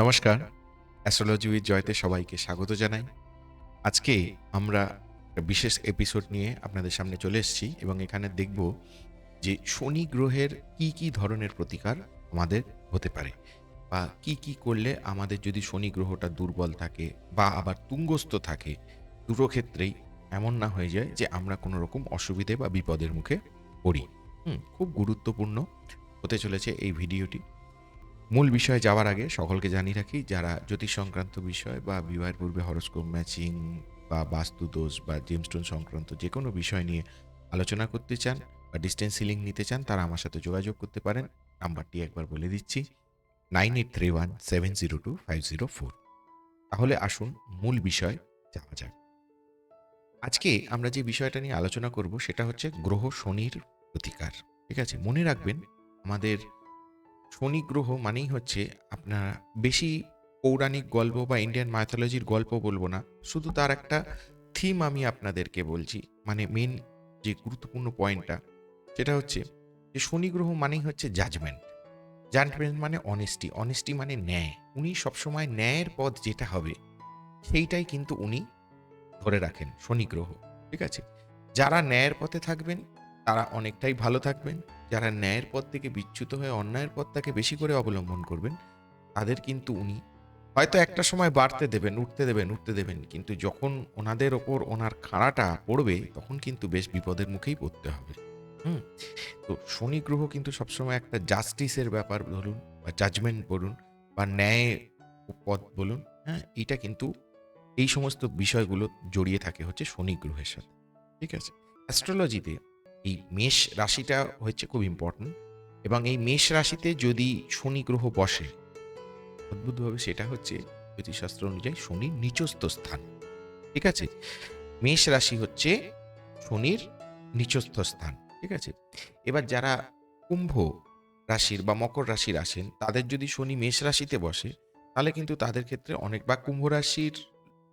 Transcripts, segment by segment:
নমস্কার। Astrology with Jayate সবাইকে স্বাগত জানাই। আজকে আমরা বিশেষ এপিসোড নিয়ে আপনাদের সামনে চলে এসেছি এবং এখানে দেখব যে শনি গ্রহের কি কি ধরনের প্রতিকার আমাদের হতে পারে বা কি কি করলে আমাদের যদি শনি গ্রহটা দুর্বল থাকে বা আবার তুঙ্গস্থ থাকে দুটো ক্ষেত্রেই এমন না হয়ে যায় যে আমরা কোনো রকম অসুবিধে বা বিপদের মুখে পড়ি। হুম, খুব গুরুত্বপূর্ণ। হতে চলেছে এই ভিডিওটি মূল বিষয়ে যাওয়ার আগে সকলকে জানিয়ে রাখি, যারা জ্যোতিষ সংক্রান্ত বিষয় বা বিবাহের পূর্বে হরস্কোপ ম্যাচিং বা বাস্তু দোষ বা জেমস্টোন সংক্রান্ত যে কোনো বিষয় নিয়ে আলোচনা করতে চান বা ডিস্টেন্স সিলিং নিতে চান, তারা আমার সাথে যোগাযোগ করতে পারেন। নাম্বারটি একবার বলে দিচ্ছি nine eight three one seven zero two five zero four তাহলে আসুন, মূল বিষয় যাওয়া যাক। আজকে আমরা যে বিষয়টা নিয়ে আলোচনা করব, সেটা হচ্ছে গ্রহ শনির প্রতিকার। ঠিক আছে? মনে রাখবেন, আমাদের শনি গ্রহ মানেই হচ্ছে আপনার বেশি পৌরাণিক গল্প বা ইন্ডিয়ান মাইথোলজির গল্প বলব না। শুধু তার একটা থিম আমি আপনাদেরকে বলছি মানে মেন যে গুরুত্বপূর্ণ পয়েন্টটা সেটা হচ্ছে যে শনি গ্রহ মানেই হচ্ছে জাজমেন্ট জাজমেন্ট মানে অনেস্টি অনেস্টি মানে ন্যায়। উনি সবসময় ন্যায়ের পথ যেটা হবে, সেইটাই কিন্তু উনি ধরে রাখেন শনি গ্রহ ঠিক আছে? যারা ন্যায়ের পথে থাকবেন তারা অনেকটাই ভালো থাকবেন। যারা ন্যায়ের পথ থেকে বিচ্যুত হয়ে অন্যায়ের পথটাকে বেশি করে অবলম্বন করবেন, তাদের কিন্তু উনি হয়তো একটা সময় বাড়তে দেবেন, উঠতে দেবেন উঠতে দেবেন। কিন্তু যখন ওনাদের ওপর ওনার খাড়াটা পড়বে, তখন কিন্তু বেশ বিপদের মুখেই পড়তে হবে। হুম? তো শনি গ্রহ কিন্তু সবসময় একটা জাস্টিসের ব্যাপার ধরুন বা জাজমেন্ট বলুন বা ন্যায় পথ বলুন হ্যাঁ? এটা কিন্তু এই সমস্ত বিষয়গুলো জড়িয়ে থাকে হচ্ছে শনি গ্রহের সাথে। ঠিক আছে? অ্যাস্ট্রোলজিতে এই মেষ রাশিটা হচ্ছে খুব ইম্পর্ট্যান্ট এবং এই মেষ রাশিতে যদি শনি গ্রহ বসে, অদ্ভুতভাবে সেটা হচ্ছে জ্যোতিষশাস্ত্র অনুযায়ী শনির নিচস্থ স্থান, ঠিক আছে? মেষ রাশি হচ্ছে শনির নিচস্থ স্থান, ঠিক আছে? এবার যারা কুম্ভ রাশির বা মকর রাশির আসেন তাদের যদি শনি মেষ রাশিতে বসে, তাহলে কিন্তু তাদের ক্ষেত্রে অনেক বা কুম্ভ রাশির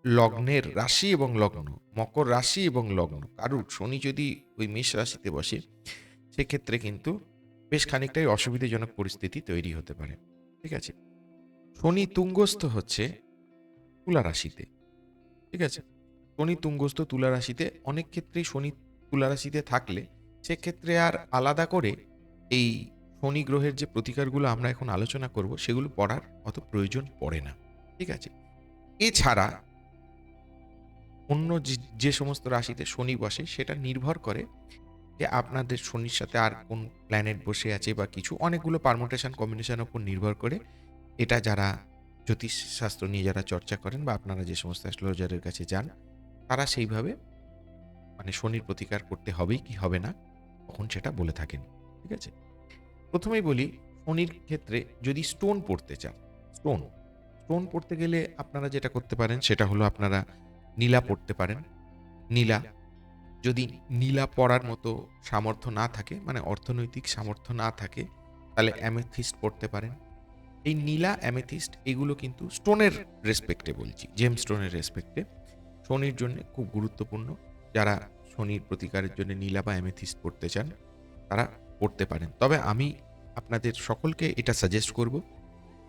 লগ্নের রাশি এবং লগ্ন, মকর রাশি এবং লগ্ন। কারুর? শনি যদি ওই মেষ রাশিতে বসে, সেক্ষেত্রে কিন্তু বেশ খানিকটাই অসুবিধাজনক পরিস্থিতি তৈরি হতে পারে। ঠিক আছে? শনি তুঙ্গস্থ হচ্ছে তুলা রাশিতে। ঠিক আছে? শনি তুঙ্গস্থ তুলা রাশিতে, অনেক ক্ষেত্রেই শনি তুলা রাশিতে থাকলে সেক্ষেত্রে আর আলাদা করে এই শনি গ্রহের যে প্রতিকারগুলো আমরা এখন আলোচনা করব, সেগুলো পড়ার অত প্রয়োজন পড়ে না। ঠিক আছে? এছাড়া অন্য যে- সমস্ত রাশিতে শনি বসে সেটা নির্ভর করে যে আপনাদের শনির সাথে আর কোন প্ল্যানেট বসে আছে বা কিছু। অনেকগুলো পারমোটেশন কম্বিনেশন উপর নির্ভর করে এটা যারা জ্যোতিষশাস্ত্র নিয়ে যারা চর্চা করেন বা আপনারা যে সমস্ত অ্যাস্ট্রোলজারের কাছে যান, তারা সেইভাবে মানে শনির প্রতিকার করতে হবেই কি হবে না, তখন সেটা বলে থাকেন, ঠিক আছে? প্রথমেই বলি, শনির ক্ষেত্রে যদি স্টোন পড়তে চান স্টোন স্টোন পড়তে গেলে আপনারা যেটা করতে পারেন সেটা হলো আপনারা নীলা পড়তে পারেন। নীলা, যদি নীলা পড়ার মতো সামর্থ্য না থাকে মানে অর্থনৈতিক সামর্থ্য না থাকে, তাহলে অ্যামেথিস্ট পড়তে পারেন। এই নীলা, অ্যামেথিস্ট, এগুলো কিন্তু স্টোনের রেসপেক্টে বলছি জেম স্টোনের রেসপেক্টে শনির জন্য খুব গুরুত্বপূর্ণ। যারা শনির প্রতিকারের জন্য নীলা বা অ্যামেথিস্ট পড়তে চান, তারা পড়তে পারেন। তবে আমি আপনাদের সকলকে এটা সাজেস্ট করব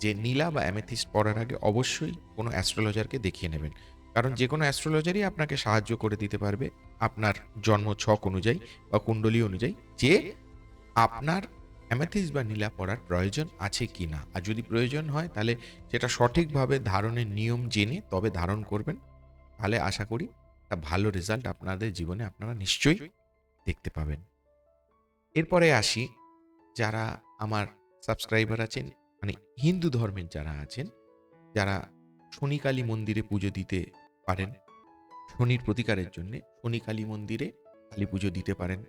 যে নীলা বা অ্যামেথিস্ট পড়ার আগে অবশ্যই কোনো অ্যাস্ট্রোলজারকে দেখিয়ে নেবেন। কারণ যে কোনো অ্যাস্ট্রোলজারই আপনাকে সাহায্য করে দিতে পারবে আপনার জন্ম ছক অনুযায়ী বা কুণ্ডলী অনুযায়ী যে আপনার অ্যামেথিস বা নীলা পড়ার প্রয়োজন আছে কি না আর যদি প্রয়োজন হয় তাহলে সেটা সঠিকভাবে ধারণের নিয়ম জেনে তবে ধারণ করবেন। তাহলে আশা করি একটা ভালো রেজাল্ট আপনাদের জীবনে আপনারা নিশ্চয়ই দেখতে পাবেন। এরপরে আসি যারা আমার সাবস্ক্রাইবার আছেন মানে হিন্দু ধর্মের যারা আছেন যারা শনিকালী মন্দিরে পুজো দিতে পারেন। শনির প্রতিকারের জন্য শনি কালী মন্দিরে কালী পুজো দিতে পারেন,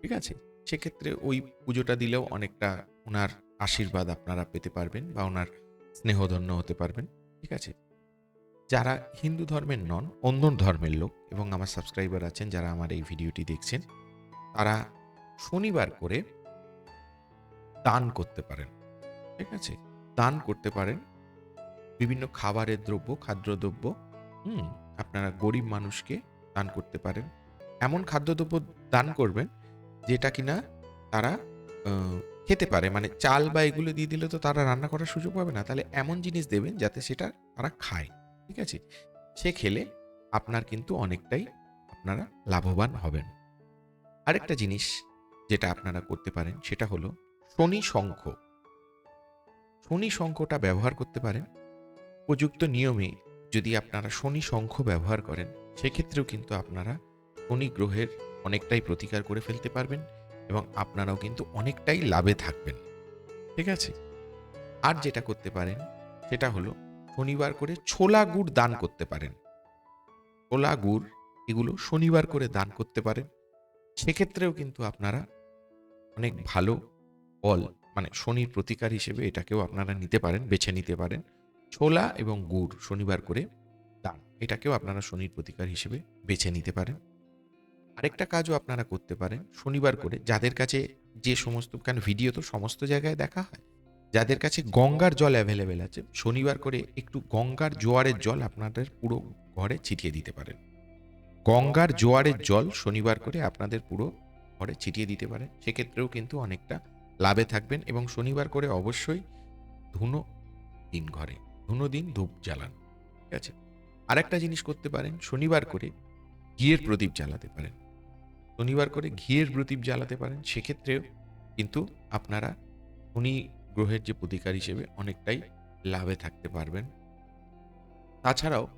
ঠিক আছে? সেক্ষেত্রে ওই পুজোটা দিলেও অনেকটা ওনার আশীর্বাদ আপনারা পেতে পারবেন বা ওনার স্নেহধন্য হতে পারবেন, ঠিক আছে? যারা হিন্দু ধর্মের নন অন্য ধর্মের লোক এবং আমার সাবস্ক্রাইবার আছেন, যারা আমার এই ভিডিওটি দেখছেন, তারা শনিবার করে দান করতে পারেন, ঠিক আছে? দান করতে পারেন বিভিন্ন খাবারের দ্রব্য, খাদ্যদ্রব্য, হুম আপনারা গরিব মানুষকে দান করতে পারেন। এমন খাদ্যদ্রব্য দান করবেন যেটা কিনা তারা খেতে পারে। মানে চাল বা এগুলো দিয়ে দিলে তো তারা রান্না করার সুযোগ পাবে না। তাহলে এমন জিনিস দেবেন যাতে সেটা তারা খায়। ঠিক আছে? সে খেলে আপনার কিন্তু অনেকটাই আপনারা লাভবান হবেন। আরেকটা জিনিস যেটা আপনারা করতে পারেন সেটা হলো শনি শঙ্খ। শনি শঙ্খটা ব্যবহার করতে পারেন। উপযুক্ত নিয়মে যদি আপনারা শনি শঙ্খ ব্যবহার করেন, সেক্ষেত্রেও কিন্তু আপনারা শনি গ্রহের অনেকটাই প্রতিকার করে ফেলতে পারবেন এবং আপনারাও কিন্তু অনেকটাই লাভে থাকবেন। ঠিক আছে? আর যেটা করতে পারেন, সেটা হলো শনিবার করে ছোলা গুড় দান করতে পারেন। ছোলা গুড়, এগুলো শনিবার করে দান করতে পারেন। সেক্ষেত্রেও কিন্তু আপনারা অনেক ভালো ফল মানে শনির প্রতিকার হিসেবে এটাকেও আপনারা নিতে পারেন, বেছে নিতে পারেন। ছোলা এবং গুড় শনিবার করে দান। এটাকেও আপনারা শনির প্রতিকার হিসেবে বেছে নিতে পারেন। আরেকটা কাজও আপনারা করতে পারেন। শনিবার করে যাদের কাছে যে সমস্ত, কারণ ভিডিও তো সমস্ত জায়গায় দেখা হয়, যাদের কাছে গঙ্গার জল অ্যাভেলেবেল আছে, শনিবার করে একটু গঙ্গার জোয়ারের জল আপনাদের পুরো ঘরে ছিটিয়ে দিতে পারেন। গঙ্গার জোয়ারের জল শনিবার করে আপনাদের পুরো ঘরে ছিটিয়ে দিতে পারেন। সেক্ষেত্রেও কিন্তু অনেকটা লাভে থাকবেন এবং শনিবার করে অবশ্যই ধুনো দিন ঘরে। ধুনো দিন ধূপ জ্বালান। ঠিক আছে? আরেকটা জিনিস করতে পারেন, শনিবার করে ঘিয়ের প্রদীপ জ্বালাতে পারেন। শনিবার করে ঘিয়ের প্রদীপ জ্বালাতে পারেন, সেক্ষেত্রেও কিন্তু আপনারা শনি গ্রহের যে প্রতিকার হিসেবে অনেকটাই লাভে থাকতে পারবেন। তাছাড়াও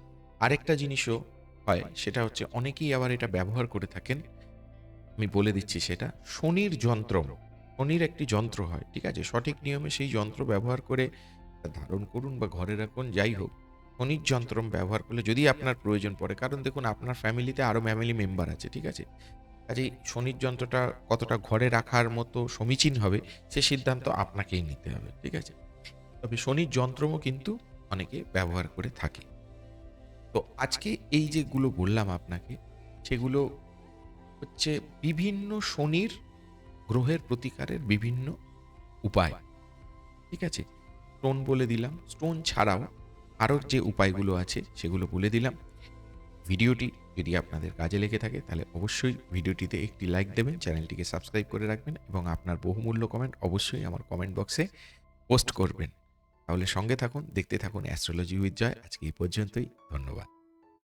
আরেকটা জিনিসও হয়, সেটা হচ্ছে অনেকেই আবার এটা ব্যবহার করে থাকেন, আমি বলে দিচ্ছি সেটা, শনির যন্ত্র। শনির একটি যন্ত্র হয়, ঠিক আছে? সঠিক নিয়মে সেই যন্ত্র ব্যবহার করে ধারণ করুন বা ঘরে রাখুন, যাই হোক। খনিজ যন্ত্র ব্যবহার করলে যদি আপনার প্রয়োজন পড়ে, কারণ দেখুন আপনার ফ্যামিলিতে আরও ফ্যামিলি মেম্বার আছে, ঠিক আছে? কাজেই শনির যন্ত্রটা কতটা ঘরে রাখার মতো সমীচীন হবে, সে সিদ্ধান্ত আপনাকেই নিতে হবে, ঠিক আছে? তবে শনির যন্ত্রমও কিন্তু অনেকে ব্যবহার করে থাকে। তো আজকে এই যেগুলো বললাম আপনাকে, সেগুলো হচ্ছে বিভিন্ন শনির গ্রহের প্রতিকারের বিভিন্ন উপায়, ঠিক আছে? স্টোন বলে দিলাম। স্টোন ছাড়াও আরও যে উপায়গুলো আছে সেগুলো বলে দিলাম। ভিডিওটি যদি আপনাদের কাজে লেগে থাকে তাহলে অবশ্যই ভিডিওটিতে একটি লাইক দেবেন, চ্যানেলটিকে সাবস্ক্রাইব করে রাখবেন এবং আপনার বহুমূল্য কমেন্ট অবশ্যই আমার কমেন্ট বক্সে পোস্ট করবেন। তাহলে সঙ্গে থাকুন, দেখতে থাকুন অ্যাস্ট্রোলজি উইথ জয় আজকে এই পর্যন্তই, ধন্যবাদ।